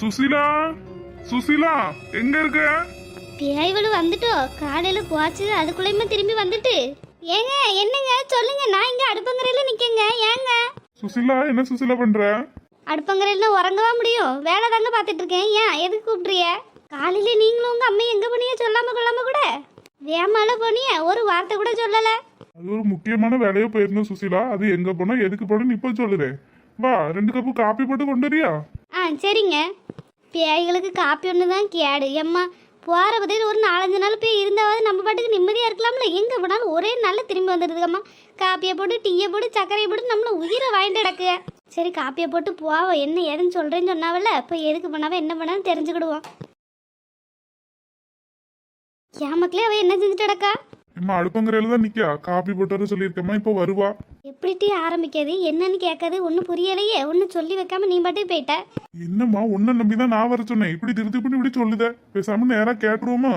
சுசிலா சுசிலா எங்க இருக்க? பேய்வலு வந்துட்டோ. காலையில போச்சு அதுக்குள்ளயுமே திரும்பி வந்துட்டு. ஏங்க என்னங்க? சொல்லுங்க. நான் இங்க அடுப்பங்கரையில நிக்கங்க. ஏங்க? சுசிலா என்ன சுசிலா பண்ற? அடுப்பங்கரையில உறங்கவா முடியும்? வேலை தாங்க பார்த்துட்டு இருக்கேன் ஏன்? எதுக்கு கூப்பிட்றிய? காலையில நீங்களும் உங்க அம்மா எங்க போனிய சொல்லாம கொள்ளாம கூட? வேமால போனிய. ஒரு வார்த்தை கூட சொல்லல. அது ஒரு முக்கியமான வேலையா போயிருந்தோம் சுசிலா. அது எங்க போனா எதுக்கு போனோம் இப்ப சொல்லுறேன். வா ரெண்டு கப்பு காப்பி போட்டு கொண்டு வரியா? ஆ சரிங்க. பேய்களுக்கு காப்பி ஒன்று தான் கேடு. எம்மா போகிற பதில் ஒரு நாலஞ்சு நாள் போய் இருந்தாவது நம்ம பாட்டுக்கு நிம்மதியாக இருக்கலாம்ல? எங்கே போனாலும் ஒரே நாளில் திரும்பி வந்துடுதுக்கம்மா காப்பியை போட்டு டீயை போட்டு சர்க்கரையை போட்டு நம்மள உயிரை வாங்கிட்டு கிடக்கு. சரி காப்பியை போட்டு போவோம் என்ன ஏதுன்னு சொல்கிறேன்னு சொன்னாவில்ல? இப்போ எதுக்கு பண்ணாவ என்ன பண்ணாலும் தெரிஞ்சுக்கிடுவோம். என் மக்களே அவள் என்ன செஞ்சுட்டு கிடக்கா? இம்மா அடுப்பங்கரையில தான் நிக்கா. காப்பி போட்டு சொல்லியிருக்கேம்மா இப்ப வருவா. எப்படி ஆரம்பிக்காது? என்னன்னு கேட்காது. ஒன்றும் புரியலையே. ஒன்றும் சொல்லி வைக்காம நீ பாட்டுக்கு போயிட்ட. என்னம்மா உன்னை நம்பிதான் நான் வர சொன்னேன். இப்படி திருத்தி பண்ணி இப்படி சொல்லுத. பேசாம நேரா கேட்டுருவோமா?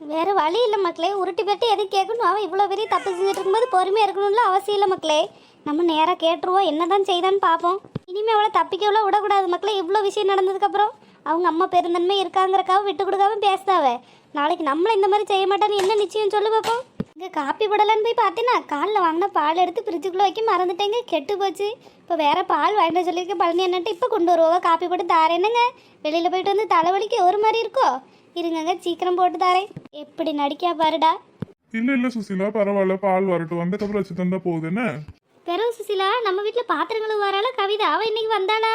வேற வழி இல்லை மக்களே. உருட்டி பெட்டி எது கேட்கணும்? அவன் இவ்வளோ பெரிய தப்பு செஞ்சுட்டு இருக்கும்போது பொறுமையாக இருக்கணும்ல அவசியம் இல்லை மக்களே. நம்ம நேராக கேட்டுருவோம். என்னதான் செய்தான்னு பார்ப்போம் இனிமேல் அவளை தப்பிக்கவளோ விடக்கூடாது மக்களே. இவ்வளோ விஷயம் நடந்ததுக்கப்புறம் அவங்க அம்மா பெருந்தன்மை இருக்காங்கிறக்காக விட்டு கொடுக்காம பேசுதாவ நாளைக்கு நம்மளை இந்த மாதிரி செய்ய மாட்டான்னு என்ன நிச்சயம் சொல்லு பார்ப்போம் இங்கே காப்பி போடலான்னு போய் பார்த்தீங்கன்னா காலில் வாங்கின பால் எடுத்து ஃப்ரிட்ஜுக்குள்ளே வைக்க மறந்துட்டேங்க. கெட்டு போச்சு. இப்போ வேற பால் வாங்கிட்டு சொல்லியிருக்க பழனி என்னட்டு இப்போ கொண்டு வருவா காப்பி போட்டு தாரேன். என்னங்க? வெளியில் போயிட்டு வந்து தலைவலிக்கு ஒரு மாதிரி இருக்கோ? இருங்கங்க சீக்கிரம் போட்டு தாரேன். எப்படி நடிக்கா பாருடா. இல்ல இல்ல சுசிலா பரவாயில்ல. பால் வரட்டும். வந்தக்கப்புறம் வச்சு தந்தா போகுது என்ன? பெரும் சுசிலா நம்ம வீட்டில் பாத்திரங்களும் வரால கவிதா அவ இன்னைக்கு வந்தாளா?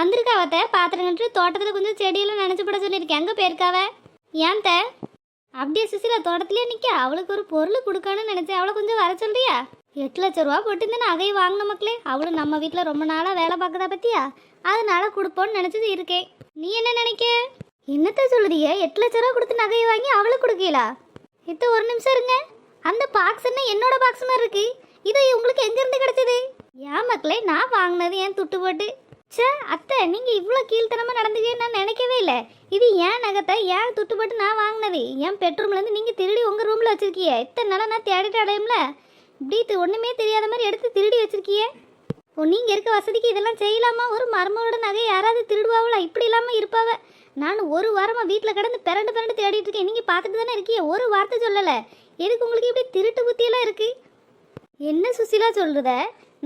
வந்திருக்கா அவத்த பாத்திரங்கள்ட்டு தோட்டத்தில் கொஞ்சம் செடியெல்லாம் நினைச்சு போட சொல்லியிருக்கேன். எங்கே போயிருக்காவ ஏன் அப்படியே சுசிலா தோட்டத்திலே நிற்க அவளுக்கு ஒரு பொருள் கொடுக்கணும்னு நினைச்சேன். அவளை கொஞ்சம் வர சொல்றியா? எட்டு லட்ச ரூபா போட்டு இந்த நகையை வாங்கின மக்களே. அவளும் நம்ம வீட்டில் ரொம்ப நாளாக வேலை பார்க்கதா பற்றியா அதனால கொடுப்போன்னு நினச்சது இருக்கேன் நீ என்ன நினைக்க? என்னத்த சொல்லுறிய? எட்டு லட்ச ரூபா கொடுத்து நகையை வாங்கி அவளுக்கு கொடுக்கலா இத்த ஒரு நிமிஷம் இருங்க. அந்த பாக்ஸ் என்ன என்னோட பாக்ஸ் மாதிரி இருக்கு? இது உங்களுக்கு எங்கேருந்து கிடச்சிது? கிடைச்சது ஏன் மக்களே நான் வாங்கினது ஏன் துட்டு போட்டு. ச்சே அத்தை நீங்கள் இவ்வளோ கீழ்த்தனமாக நடந்துக்கன்னு நான் நினைக்கவே இல்லை. இது ஏன் நகத்தை ஏன் துட்டுப்பட்டு நான் வாங்கினது? என் பெட்ரூம்லேருந்து நீங்கள் திருடி உங்கள் ரூமில் வச்சுருக்கிய? இத்தனை நாளாக நான் தேடிட்டு அடையும்ல இப்படி இது ஒன்றுமே தெரியாத மாதிரி எடுத்து திருடி வச்சுருக்கியே? ஓ நீங்கள் இருக்க வசதிக்கு இதெல்லாம் செய்யலாமா? ஒரு மர்மோட நகை யாராவது திருடுவாங்களா இப்படி இல்லாமல் இருப்பாவ. நான் ஒரு வாரமாக வீட்டில் கிடந்து பிறண்டு பிறண்டு தேடிட்டு இருக்கேன். நீங்கள் பார்த்துட்டு தானே இருக்கீங்க? ஒரு வார்த்தை சொல்லலை. எதுக்கு உங்களுக்கு இப்படி திருட்டு புத்தியெல்லாம் இருக்குது என்ன சுசிலா சொல்கிறத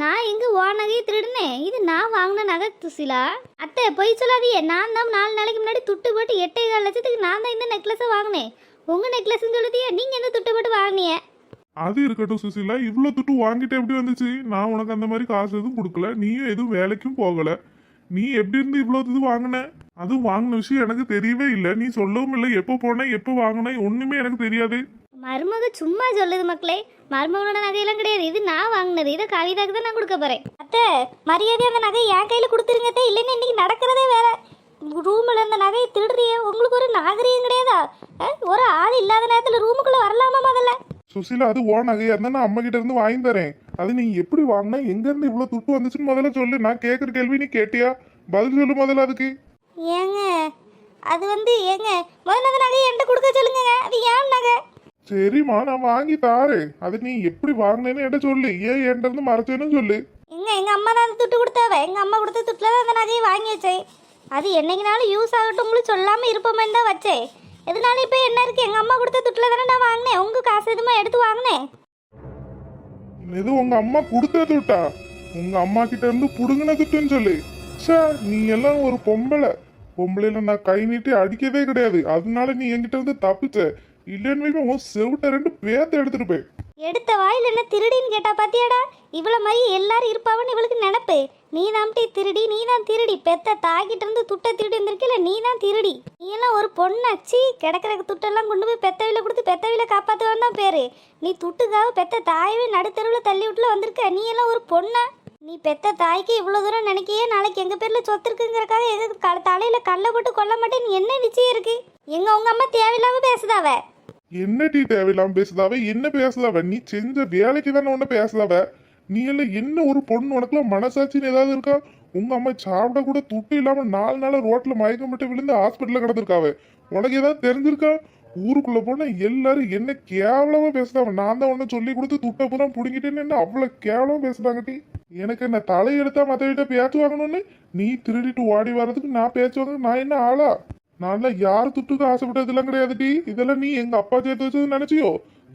நான் எங்க உன் நகையை திருடுனேன். இது நான் வாங்கின நகை சுசிலா அத்தை பொய் சொல்லாதியே நான் தான் நாலு நாளைக்கு முன்னாடி துட்டு போட்டு எட்டே கால் லட்சத்துக்கு நான் தான் இந்த நெக்லஸை வாங்கினேன். உங்க நெக்லஸ்ன்னு சொல்லுதியே நீங்க எந்த துட்டு போட்டு வாங்கினீங்க? அது இருக்கட்டும் சுசிலா. இவ்வளோ துட்டு வாங்கிட்டு எப்படி வந்துச்சு? நான் உனக்கு அந்த மாதிரி காசு எதுவும் கொடுக்கல. நீயும் எதுவும் வேலைக்கும் போகல. நீ எப்படி இருந்து இவ்வளோ இது வாங்கின? அதுவும் வாங்கின விஷயம் எனக்கு தெரியவே இல்லை. நீ சொல்லவும் இல்லை. எப்போ போன எப்போ வாங்கின? ஒன்றுமே எனக்கு தெரியாது. மருமக சும்மா சொல்லுது மக்களே. மருமகளோட நகையெல்லாம் கிடையாது. இது நான் வாங்கினது. இதை கவிதாக்கு தான் நான் கொடுக்க போறேன். அத்தை மரியாதை அந்த நகை என் கையில கொடுத்துருங்க அத்தை. இல்லைன்னா இன்னைக்கு நடக்கிறதே வேற. ரூம்ல இருந்த நகையை திருடுறிய. உங்களுக்கு ஒரு நாகரிகம் கிடையாதா? ஒரு ஆள் இல்லாத நேரத்துல ரூமுக்குள்ள வரலாமா முதல்ல? சுசிலா அது ஓ நகையா இருந்தா நான் அம்மா கிட்ட இருந்து வாங்கி தரேன். அது நீ எப்படி வாங்கின எங்க இருந்து இவ்வளவு துட்டு வந்துச்சுன்னு முதல்ல சொல்லு. நான் கேட்குற கேள்வி நீ கேட்டியா? பதில் சொல்லு முதல்ல அதுக்கு. ஏங்க அது வந்து ஏங்க முதல்ல அந்த நகையை என்கிட்ட கொடுக்க நகை சரிம்மா நான் வாங்கி தாரேன். அது நீ எப்படி வாங்கினேன்னு என்கிட்ட சொல்லு. ஏன் என்கிட்ட இருந்து மறைச்சேன்னு சொல்லு. எங்க எங்க அம்மா தான் அந்த துட்டு கொடுத்தாவ? எங்க அம்மா கொடுத்த துட்டுல தான் அந்த நகையை வாங்கி வச்சேன். அது என்னைக்குனாலும் யூஸ் ஆகட்டும்னு சொல்லாம இருப்போமேன்னு தான் வச்சேன். எதனால இப்போ என்ன இருக்கு? எங்க அம்மா கொடுத்த துட்டுல தானே நான் வாங்கினேன். உங்க காசு எதுவுமே எடுத்து வாங்கினேன்? இது உங்க அம்மா கொடுத்த துட்டா? உங்க அம்மா கிட்ட இருந்து புடுங்கின துட்டுன்னு சொல்லு. ச்சே நீ எல்லாம் ஒரு பொம்பளை. பொம்பளையில நான் கை நீட்டி அடிக்கவே கிடையாது. அதனால நீ என்கிட்ட இருந்து தப்பிச்ச. இல்லைன்னு உன் செவிட்ட ரெண்டு பேத்த எடுத்துட்டு போய். எடுத்த வாயில் என்ன திருடின்னு கேட்டா பாத்தியாடா? இவ்வளோ மாதிரி எல்லாரும் இருப்பாவன்னு இவளுக்கு நினப்பு. நீ தான்ட்டி திருடி நீ தான் திருடி. பெத்த தாக்கிட்டு இருந்து துட்டை திருடி வந்திருக்கல நீ தான் திருடி. நீ எல்லாம் ஒரு பொண்ணாச்சி கிடக்கிற துட்டெல்லாம் கொண்டு போய் பெத்தவில கொடுத்து பெத்தவில காப்பாற்றுவான் தான் பேரு. நீ துட்டுக்காக பெத்த தாயவே நடுத்தெருவில் தள்ளி விட்டுல வந்திருக்க. நீ எல்லாம் ஒரு பொண்ணா? நீ பெத்த தாய்க்கு இவ்வளோ தூரம் நினைக்கையே நாளைக்கு எங்கள் பேரில் சொத்து இருக்குங்கிறக்காக எங்க க தலையில் கல்லை போட்டு கொல்ல மாட்டேன்னு என்ன நிச்சயம் இருக்கு? எங்க உங்க அம்மா தேவையில்லாம பேசுதாவ? என்ன டீ தேவையில்லாம பேசுதாவ? என்ன பேசுதாவ? நீ செஞ்ச வேலைக்கு தானே ஒண்ணு பேசுதாவ? நீ எல்லாம் என்ன ஒரு பொண்ணு உனக்குலாம் மனசாட்சின்னு ஏதாவது இருக்கா? உங்க அம்மா சாப்பிட கூட துட்டு இல்லாம நாலு நாள் ரோட்ல மயக்கம் மட்டும் விழுந்து ஹாஸ்பிட்டல்ல கிடந்திருக்காவ. உனக்கு ஏதாவது தெரிஞ்சிருக்கா? ஊருக்குள்ள போனா எல்லாரும் என்ன கேவலமா பேசுறாங்க நான் தான் உன்னை சொல்லி கொடுத்து துட்ட பூரா புடுங்கிட்டேன்னு என்ன அவ்வளவு கேவலமா பேசுறாங்க டி? எனக்கு என்ன தலையெடுத்தா மத்த வீட்டை பேச்சு வாங்கணும்னு? நீ திருடிட்டு ஓடி வர்றதுக்கு நான் பேச்சு வாங்க நான் என்ன ஆளா? நான்லாம் யார் துட்டுக்கு ஆசைப்பட்டதெல்லாம் கிடையாதுடி. இதெல்லாம் நீ எங்க அப்பா சேர்த்து வச்சது நினைச்சியோ?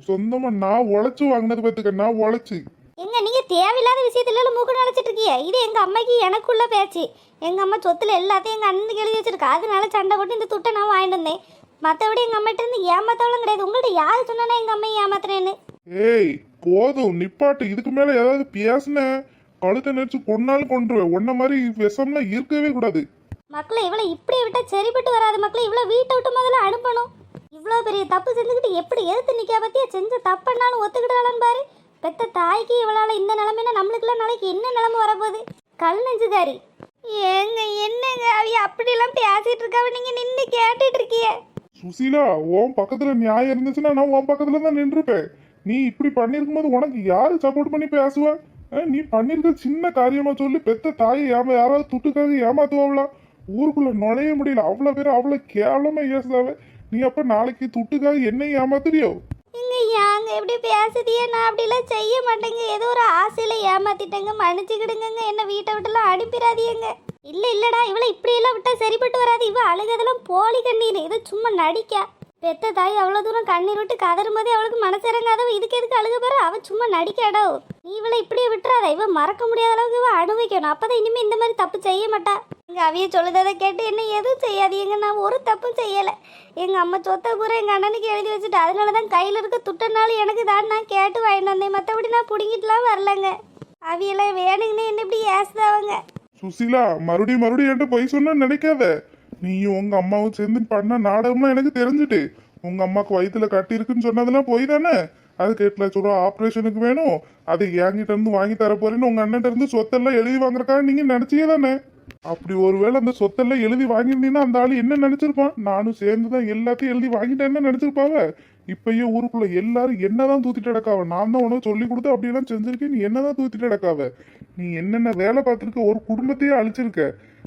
சொந்தமா நான் உழைச்சு வாங்கினது பார்த்துக்க நான் உழைச்சு. எங்க நீங்க தேவையில்லாத விஷயத்துல மூக்கு நினைச்சிட்டு இருக்கீங்க. இது எங்க அம்மைக்கு எனக்குள்ள பேச்சு. எங்க அம்மா சொத்துல எல்லாத்தையும் எங்க அண்ணனுக்கு எழுதி வச்சிருக்கா. அதனால சண்டை போட்டு இந்த துட்டை நான் வாங்கிட்டு வந்தேன். மற்றபடி எங்க அம்மிட்ட இருந்து ஏமாத்தவளும் கிடையாது. உங்கள்ட்ட யாரு சொன்னா எங்க அம்மையை ஏமாத்துறேன்னு? ஏய் போதும். நிப்பாட்டு இதுக்கு மேல ஏதாவது பேசுன கழுத்தை நெரிச்சு கொன்னாலும் கொண்டுருவேன் உன்ன மாதிரி விஷம்லாம் இருக்கவே கூடாது. மக்களை இவ்வளோ இப்படி விட்டால் சரிப்பட்டு வராது. மக்களை இவ்வளோ வீட்டை விட்டு முதல்ல அனுப்பணும். இவ்வளோ பெரிய தப்பு செஞ்சுக்கிட்டு எப்படி எதிர்த்து நிற்க பற்றியா செஞ்ச தப்புன்னாலும் ஒத்துக்கிட்டாலும் பாரு. பெத்த தாய்க்கு இவளால் இந்த நிலமைனா நம்மளுக்குலாம் நாளைக்கு என்ன நிலமை வரப்போகுது? கல் நெஞ்சுக்காரி. ஏங்க என்னங்க அவிய அப்படிலாம் பேசிட்டு இருக்காவ நீங்க? நின்று கேட்டுட்டு இருக்கிய. சுசீலா உன் பக்கத்துல நியாயம் இருந்துச்சுன்னா நான் உன் பக்கத்துல தான் நின்றுப்பேன். நீ இப்படி பண்ணிருக்கும் போது உனக்கு யாரு சப்போர்ட் பண்ணி பேசுவா? நீ பண்ணிருக்க சின்ன காரியமா சொல்லி பெத்த தாயை ஏமா யாராவது துட்டுக்காக ஏமாத்துவாங்களா? ஊருக்குள்ள நுழைய முடியல. அவ்வளவு பேர் அவ்வளவு கேவலமா ஏசுதாவே நீ அப்ப நாளைக்கு துட்டுக்காக என்ன ஏமாத்துறியோ நீங்க ஏங்க இப்படி பேசுதியே? நான் அப்படிலாம் செய்ய மாட்டேங்க. ஏதோ ஒரு ஆசையில ஏமாத்திட்டேங்க. மன்னிச்சுக்கிடுங்க என்ன வீட்டை விட்டுலாம் அனுப்பிடாதீங்க. இல்ல இல்லடா. இவளை இப்படி எல்லாம் விட்டா சரிப்பட்டு வராது. இவ அழுகதெல்லாம் போலி கண்ணீர். இது சும்மா நடிக்கா. பெத்த தாய் அவ்வளோ தூரம் கண்ணீர் விட்டு கதறும் போதே அவளுக்கு மனசு இறங்காதவ இதுக்கு எதுக்கு அழுக பாரு அவ சும்மா நடிக்காடோ நீ இவளை இப்படியே விட்டுறாத. இவ மறக்க முடியாத அளவுக்கு இவ அனுபவிக்கணும். அப்பதான் இனிமே இந்த மாதிரி தப்பு செய்ய மாட்டா. எங்க அவிய சொல்லுததை கேட்டு என்ன எதுவும் செய்யாது எங்க நான் ஒரு தப்பும் செய்யல. எங்க அம்மா சொத்தை கூற எங்க அண்ணனுக்கு எழுதி வச்சுட்டு அதனால தான் கையில இருக்க துட்டனாலும் எனக்கு தான் நான் கேட்டு வாங்கிட்டு வந்தேன். மற்றபடி நான் பிடிங்கிட்டுலாம் வரலங்க. அவியெல்லாம் வேணுங்கன்னு என்ன இப்படி ஏசுதாவங்க சுசிலா மறுபடியும் மறுபடியும் என்கிட்ட பொய் சொன்னா நினைக்காத. நீயும் உங்க அம்மாவும் சேர்ந்து பண்ண நாடகம்லாம் எனக்கு தெரிஞ்சுட்டு. உங்க அம்மாவுக்கு வயிற்றுல கட்டி இருக்குன்னு சொன்னதெல்லாம் போய் தானே? அதுக்கு எட்டு லட்ச ரூபா ஆப்ரேஷனுக்கு வேணும். அதை என்கிட்ட இருந்து வாங்கி தர போறேன்னு உங்க அண்ணன் இருந்து சொத்தெல்லாம் எழுதி வாங்குறக்காக நீங்க நினைச்சீங்க தானே? அப்படி ஒருவேளை அந்த சொத்தெல்லாம் எழுதி வாங்கியிருந்தீங்கன்னா அந்த ஆளு என்ன நினைச்சிருப்பான்? நானும் சேர்ந்து தான் எல்லாத்தையும் எழுதி வாங்கிட்டேன்னு நினைச்சிருப்பாவ? இப்பயே ஊருக்குள்ள எல்லாரும் என்னதான் தூத்திட்டு அடக்காவ நான் தான் உனக்கு சொல்லி கொடுத்து அப்படியெல்லாம் செஞ்சிருக்கேன். நீ என்னதான் தூத்திட்டு அடக்காவ நீ என்னென்ன வேலை பார்த்துருக்க? ஒரு குடும்பத்தையே அழிச்சிருக்க.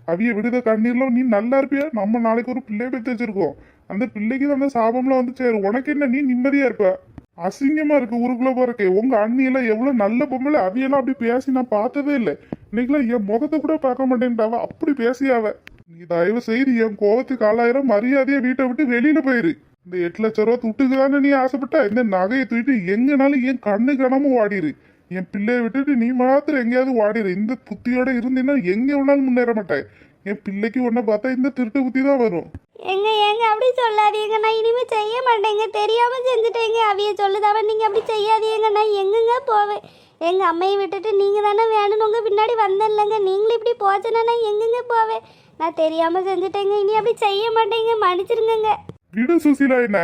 அவிய விடுத கண்ணீர்ல நீ நல்லா இருப்பியா? நம்ம நாளைக்கு ஒரு பிள்ளை பெற்று வச்சிருக்கோம். அந்த பிள்ளைக்கு தான் அந்த சாபம்லாம் வந்து சேரும். உனக்கு என்ன நீ நிம்மதியா இருப்ப? அசிங்கமா இருக்கு ஊருக்குள்ள போறக்கே. உங்க அண்ணியெல்லாம் எவ்வளவு நல்ல பொம்பளை. அவியெல்லாம் அப்படி பேசி நான் பார்த்ததே இல்லை. இன்னைக்கெல்லாம் என் முகத்தை கூட பார்க்க மாட்டேன்டாவ. அப்படி பேசியாவ. நீ தயவு செய்து என் கோவத்துக்கு ஆளாயிரம் மரியாதையை வீட்டை விட்டு வெளியில போயிரு. இந்த எட்டு லட்ச ரூபா துட்டுக்கு தானே நீ ஆசைப்பட்ட? இந்த நகையை தூக்கிட்டு எங்கனாலும் என் கண்ணு கணமும் ஓடிரு. என் பிள்ளைய விட்டுட்டு நீ மாத்திரம் எங்கேயாவது ஓடிரு இந்த புத்தியோட இருந்தீங்கன்னா எங்க வேணாலும் முன்னேற மாட்டேன். என் பிள்ளைக்கு உன்னை பார்த்தா இந்த திருட்டு புத்தி தான் வரும். எங்க ஏங்க அப்படி சொல்லாதீங்க. நான் இனிமே செய்ய மாட்டேங்க. தெரியாம செஞ்சுட்டேங்க. அவிய சொல்லுதாவ நீங்க அப்படி செய்யாதீங்க. நான் எங்கங்க போவேன்? எங்க அம்மையை விட்டுட்டு நீங்க தானே வேணும்னு உங்க பின்னாடி வந்தேன்லங்க. நீங்களும் இப்படி போச்சுன்னா நான் எங்கங்க போவேன்? நான் தெரியாம செஞ்சுட்டேங்க. இனி அப்படி செய்ய மாட்டேங்க. மன்னிச்சிருங்கங்க. விடு சுசீலா என்ன?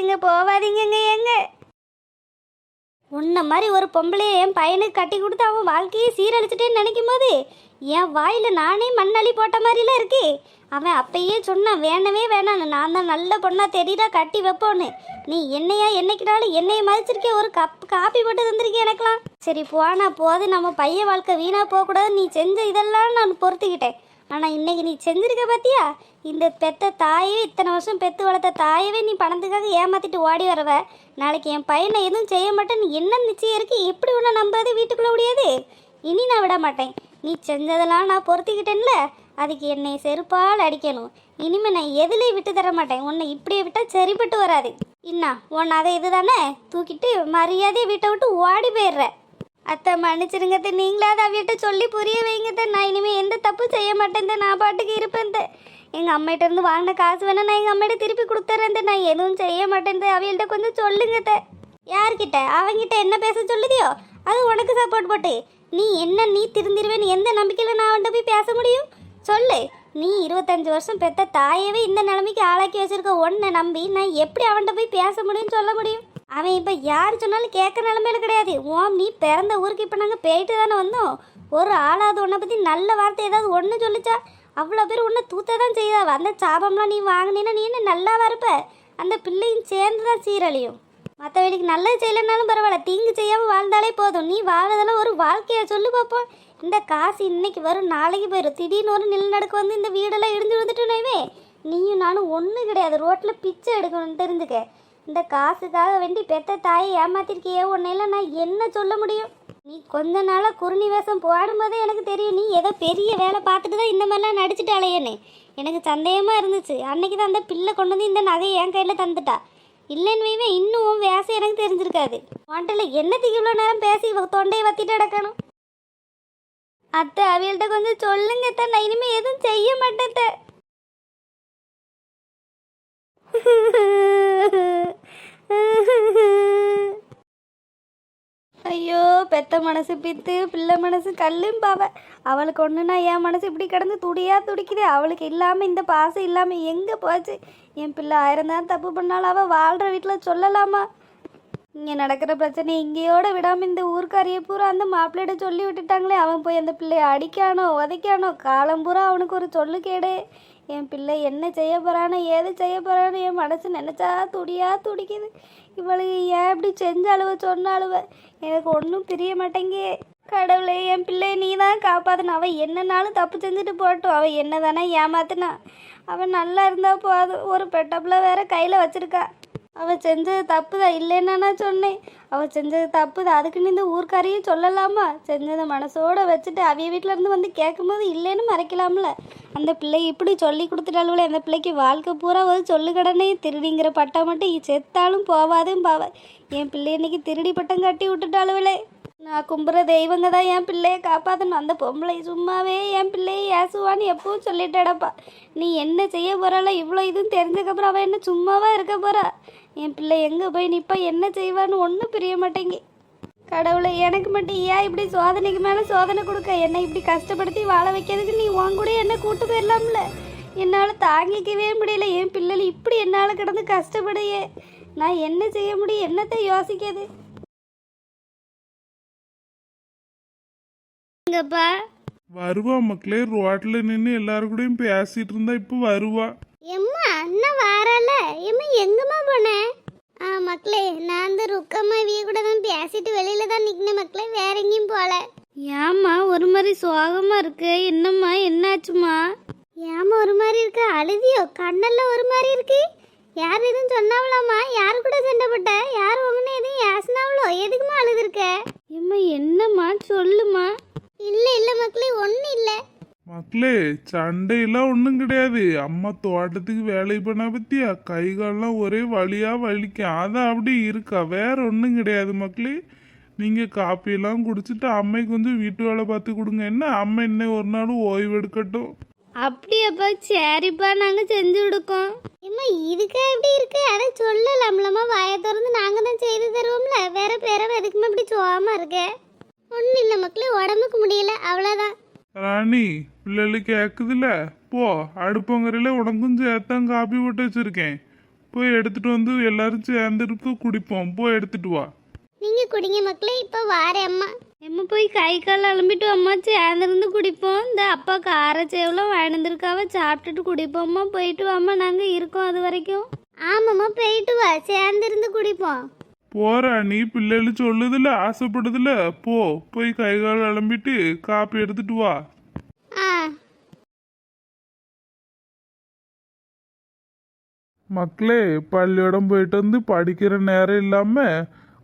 எங்க போவாதீங்கங்க எங்க உன்ன மாதிரி ஒரு பொம்பளைய என் பையனுக்கு கட்டி கொடுத்து அவன் வாழ்க்கையை சீரழிச்சிட்டேன்னு நினைக்கும் போது என் வாயில் நானே மண்ணள்ளி போட்ட மாதிரிலாம் இருக்கு. அவன் அப்பயே சொன்னான் வேணவே வேணான்னு. நான் தான் நல்ல பொண்ணாக தெரியுதா கட்டி வைப்போன்னு. நீ என்னையா என்னைக்கினாலும் என்னைய மதிச்சிருக்கே ஒரு கப் காப்பி போட்டு தந்திருக்கே எனக்கெல்லாம். சரி போனா போது நம்ம பையன் வாழ்க்கை வீணாக போகக்கூடாது நீ செஞ்ச இதெல்லாம் நான் பொறுத்துக்கிட்டேன். ஆனால் இன்னைக்கு நீ செஞ்சிருக்க பார்த்தியா இந்த பெத்த தாயே இத்தனை வருஷம் பெத்து வளர்த்த தாயவே நீ பணத்துக்காக ஏமாத்திட்டு ஓடி வரவ. நாளைக்கு என் பையனை எதுவும் செய்ய மாட்டேன்னு என்ன நிச்சயம் இருக்கு? எப்படி உன்னை நம்பாது வீட்டுக்குள்ளே முடியாது இனி நான் விட மாட்டேன். நீ செஞ்சதெல்லாம் நான் பொறுத்திக்கிட்டேன்ல அதுக்கு என்னை செருப்பால் அடிக்கணும். இனிமே நான் எதுலேயும் விட்டு தர மாட்டேன். உன்னை இப்படியே விட்டால் சரிப்பட்டு வராது. இன்னா உன்னை அதை இதுதானே? தூக்கிட்டு மரியாதையை வீட்டை விட்டு ஓடி போயிடுற. அத்தை மன்னிச்சிருங்க அத்தை. நீங்களாவது அவியிட்ட சொல்லி புரிய வைங்க அத்தை. நான் இனிமேல் எந்த தப்பு செய்ய மாட்டேன் நான் பாட்டுக்கு இருப்பேன் அத்தை. எங்கள் அம்மிட்ட இருந்து வாங்கின காசு வேணா நான் எங்கள் அம்மிட்ட திருப்பி கொடுத்துறேன் நான் எதுவும் செய்ய மாட்டேன் அத்தை. கொஞ்சம் சொல்லுங்க அத்தை. யார்கிட்ட அவங்கிட்ட என்ன பேச சொல்லுதியோ அது உனக்கு சப்போர்ட் போட்டு நீ என்ன நீ திருந்திருவேன்னு எந்த நம்பிக்கையில் நான் அவன்கிட்ட போய் பேச முடியும் சொல்லு நீ இருபத்தஞ்சு வருஷம் பெத்த தாயவே இந்த நிலைமைக்கு ஆளாக்கி வச்சிருக்க உன்னை நம்பி நான் எப்படி அவன்கிட்ட போய் பேச முடியும்னு சொல்ல முடியும் அவன் இப்போ யார் சொன்னாலும் கேட்க நிலமையில கிடையாது. ஓம் நீ பிறந்த ஊருக்கு இப்போ நாங்கள் போயிட்டு தானே வந்தோம். ஒரு ஆளாவது உன்னை பற்றி நல்ல வார்த்தை ஏதாவது ஒன்று சொல்லிச்சா அவ்வளோ பேர் உன்னை தூத்த தான் செய்தா. அந்த சாபம்லாம் நீ வாங்கினீன்னா நீ என்ன நல்லா வரப்ப அந்த பிள்ளையும் சேர்ந்து தான் சீரழியும். மற்றவங்களுக்கு நல்லது செய்யலைனாலும் பரவாயில்ல. தீங்கு செய்யாமல் வாழ்ந்தாலே போதும். நீ வாழ்றதெல்லாம் ஒரு வாழ்க்கையை சொல்லு பார்ப்போம் இந்த காசு இன்னைக்கு வரும் நாளைக்கு போயிடும் திடீர்னு ஒரு நிலநடுக்கு வந்து இந்த வீடெல்லாம் இடிஞ்சு விழுந்துட்டுனேவே நீயும் நானும் ஒன்றும் கிடையாது. ரோட்டில் பிச்சை எடுக்கணும்னு தெரிஞ்சுக்க. இந்த காசுக்காக வேண்டி பெத்த தாயை ஏமாத்திருக்கியே உன்னையில நான் என்ன சொல்ல முடியும்? நீ கொஞ்ச நாளாக குறுநி வேஷம் போடும்போதே எனக்கு தெரியும் நீ ஏதோ பெரிய வேலை பார்த்துட்டு தான் இந்த மாதிரிலாம் நடிச்சுட்டாலேன்னு எனக்கு சந்தேகமாக இருந்துச்சு. அன்னைக்கு தான் அந்த பிள்ளை கொண்டு வந்து இந்த நகையை என் கையில் தந்துட்டா. இல்லைன்னு இன்னும் உன் வேஷம் எனக்கு தெரிஞ்சிருக்காது. உன்ட்டில் என்னத்துக்கு இவ்வளோ நேரம் பேசி தொண்டையை வத்திட்டு கிடக்கணும் அத்தை அவியல்கிட்ட கொஞ்சம் சொல்லுங்க அத்தை. நான் இனிமேல் எதுவும் செய்ய மாட்டேன் ஐயோ பெத்த மனசு பித்து பிள்ளை மனசு கல்லும் பாவ. அவளுக்கு ஒன்றுனா என் மனசு இப்படி கிடந்து துடியா துடிக்குது. அவளுக்கு இல்லாமல் இந்த பாசம் இல்லாமல் எங்கே போச்சு? என் பிள்ளை ஆயிரம் தான் தப்பு பண்ணாலும் அவள் வாழ்கிற வீட்டில் சொல்லலாமா? இங்கே நடக்கிற பிரச்சனை இங்கேயோட விடாமல் இந்த ஊருக்காரிய பூரா அந்த மாப்பிள்ளையிட்ட சொல்லி விட்டுட்டாங்களே. அவன் போய் அந்த பிள்ளைய அடிக்கானோ உதைக்கானோ காலம் பூரா அவனுக்கு ஒரு சொல்லு கேடு என் பிள்ளை என்ன செய்ய போகிறான்னு ஏது செய்ய போகிறானோ என் மனசு நினச்சா துடியா துடிக்குது. இவளுக்கு ஏன் இப்படி செஞ்ச அழுவ சொன்ன அழுவ? எனக்கு ஒன்றும் பிரிய மாட்டேங்கே கடவுளே என் பிள்ளையை நீ தான் காப்பாற்றின அவள் என்னன்னாலும் தப்பு செஞ்சுட்டு போட்டோம் அவள் என்ன தானே ஏமாத்தினா. அவன் நல்லா இருந்தால் போதும். ஒரு பெட்டப்பில் வேற கையில் வச்சுருக்கா. அவள் செஞ்சது தப்பு தான் இல்லைன்னா நான் சொன்னேன். அவள் செஞ்சது தப்பு தான் அதுக்குன்னு இந்த ஊர்க்காரையும் சொல்லலாமா? செஞ்சதை மனசோட வச்சுட்டு அவிய வீட்டிலேருந்து வந்து கேட்கும்போது இல்லைன்னு மறைக்கலாம்ல. அந்த பிள்ளை இப்படி சொல்லி கொடுத்துட்டாலும் அந்த பிள்ளைக்கு வாழ்க்கை பூரா வந்து சொல்லு கடனே திருடிங்கிற பட்டம் மட்டும் செத்தாலும் போவாதும் பாவ என் பிள்ளை இன்னைக்கு திருடி பட்டம் கட்டி விட்டுட்டாளுவளே. நான் கும்புற தெய்வங்க தான் என் பிள்ளையை காப்பாற்றணும் அந்த பொம்பளை சும்மாவே என் பிள்ளையை ஏசுவான்னு எப்பவும் சொல்லிட்டடப்பா. நீ என்ன செய்ய போறாளோ இவ்வளோ இதுவும் தெரிஞ்சக்கப்புறம் அவள் என்ன சும்மாவா இருக்க போகிறா என் பிள்ளை எங்கே போய் நிற்பா என்ன செய்வான்னு ஒன்றும் பிரிய மாட்டேங்கி. கடவுளை எனக்கு மட்டும் ஏன் இப்படி சோதனைக்கு மேலே சோதனை கொடுக்க? என்னை இப்படி கஷ்டப்படுத்தி வாழ வைக்கிறதுக்கு நீ உன் கூட என்ன கூட்டு போயிடலாம்ல? என்னால் தாங்கிக்கவே முடியல. என் பிள்ளைகள் இப்படி என்னால் கிடந்து கஷ்டப்படையே. நான் என்ன செய்ய முடியும்? என்னத்தை யோசிக்கிறது? எங்கப்பா வருவா மக்களே ரோட்ல நின்று எல்லாரு கூடயும் பேசிட்டு இருந்தா இப்போ வருவா. எம்மா அண்ணன் வாரல? எம்மா எங்கம்மா போன? ஆ மக்களே நான் அந்த ருக்கம்மா இவிய கூட தான் பேசிட்டு வெளியில தான் நிக்கின மக்களே வேற எங்கேயும் போல. ஏம்மா ஒரு மாதிரி சோகமா இருக்கு. என்னம்மா என்னாச்சுமா ஏம்மா ஒரு மாதிரி இருக்கு. அழுதியோ கண்ணெல்லாம் ஒரு மாதிரி இருக்கு. யார் எதுவும் சொன்னாவளாமா யாரு கூட சண்டை போட்ட? யார் உங்கன்னு எதுவும் யாசினாவளோ எதுக்குமா அழுதுருக்க? எம்மா என்னம்மா? சொல்லுமா இல்ல இல்ல மக்களே ஒன்றும் இல்லை. மக்களே சண்டையெல்லாம் ஒன்றும் கிடையாது. அம்மா தோட்டத்துக்கு வேலை பண்ண பத்தியா? கை கால்லாம் ஒரே வலியா வலிக்கும். அதான் அப்படி இருக்கா? வேற ஒன்றும் கிடையாது மக்களே. நீங்க காப்பியெல்லாம் குடிச்சிட்டு அம்மைக்கு கொஞ்சம் வீட்டு வேலை பார்த்து கொடுங்க. என்ன? அம்மா இன்னும் ஒரு நாள் ஓய்வு எடுக்கட்டும். அப்படியாப்பா சரிப்பா நாங்க செஞ்சு கொடுக்கோம். அம்மா இதுக்கு எப்படி இருக்கு? அதை சொல்லலாம்லம்மா வாயை திறந்து நாங்க தான் செய்து தருவோம்ல. வேற பிறவை எதுக்குமே இப்படி சோகமா இருக்க? ஒன்றும் இல்லை மக்களே உடம்புக்கு முடியல. அவ்வளோதான் ராணி பிள்ளைகளுக்கு கேட்குதுல போ அடுப்பங்கரையில உனக்கும் சேர்த்தான் காப்பி போட்டு வச்சிருக்கேன். போய் எடுத்துட்டு வந்து எல்லாரும் சேர்ந்துருக்கு குடிப்போம். போய் எடுத்துட்டு வா. நீங்க குடிங்க மக்களே இப்போ வாரேன் அம்மா. எம்மா போய் கை கால் அலம்பிட்டு அம்மா சேர்ந்துருந்து குடிப்போம். இந்த அப்பா கார சேவலாம் வாழ்ந்துருக்காவ சாப்பிட்டுட்டு குடிப்போம்மா. போயிட்டு வாம்மா நாங்க இருக்கோம் அது வரைக்கும். ஆமாம்மா போயிட்டு வா. சேர்ந்திருந்து குடிப்போம். போற நீ பிள்ளைகள் சொல்லுதுல ஆசைப்படுதுல. போ போய் கை கால் அலம்பிட்டு காப்பி எடுத்துட்டு வா. மக்களே பள்ளியோடம் போயிட்டு வந்து படிக்கிற நேரம் இல்லாம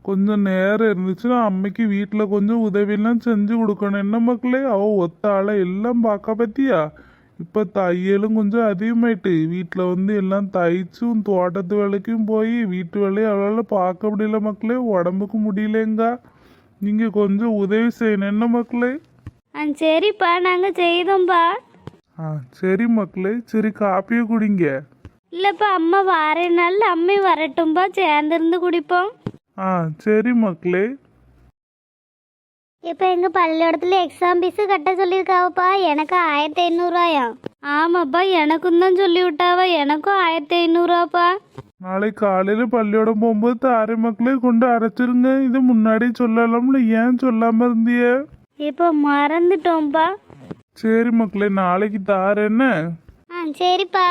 கொஞ்சம் நேரம் இருந்துச்சுன்னா அம்மைக்கு வீட்டில் கொஞ்சம் உதவியெல்லாம் செஞ்சு கொடுக்கணும். என்ன மக்களே அவ ஒத்த ஆளை எல்லாம் பார்க்க பத்தியா? இப்போ தையலும் கொஞ்சம் அதிகமாயிட்டு. வீட்டில் வந்து எல்லாம் தைச்சும் தோட்டத்து வேலைக்கும் போய் வீட்டு வேலையை அவளால் பார்க்க முடியல மக்களே உடம்புக்கு முடியலங்க. நீங்கள் கொஞ்சம் உதவி செய்யணும். என்ன மக்களே? ஆ சரிப்பா. நாங்கள் செய்தோம்ப்பா ஆ சரி மக்களே. சரி காப்பியை குடிங்க. இல்லைப்பா அம்மா வாரே நாள் அம்மை வரட்டும்பா. சேர்ந்திருந்து குடிப்போம். ஆ சரி மக்களே. இப்போ எங்கள் பள்ளிக்கூடத்தில் எக்ஸாம் ஃபீஸு கட்ட சொல்லியிருக்காவப்பா. எனக்கு ஆயிரத்தி ஐநூறுவாயாம் ஆமாப்பா எனக்கும் தான் சொல்லி விட்டாவா. எனக்கும் ஆயிரத்தி ஐநூறுவாப்பா. நாளைக்கு காலையில் பள்ளியோடம் போகும்போது தாரை மக்களே கொண்டு அரைச்சிருங்க. இது முன்னாடி சொல்லலாம்ல ஏன் சொல்லாம இருந்திய? இப்போ மறந்துட்டோம்ப்பா சரி மக்களே நாளைக்கு தாரேன்னு ஆ சரிப்பா.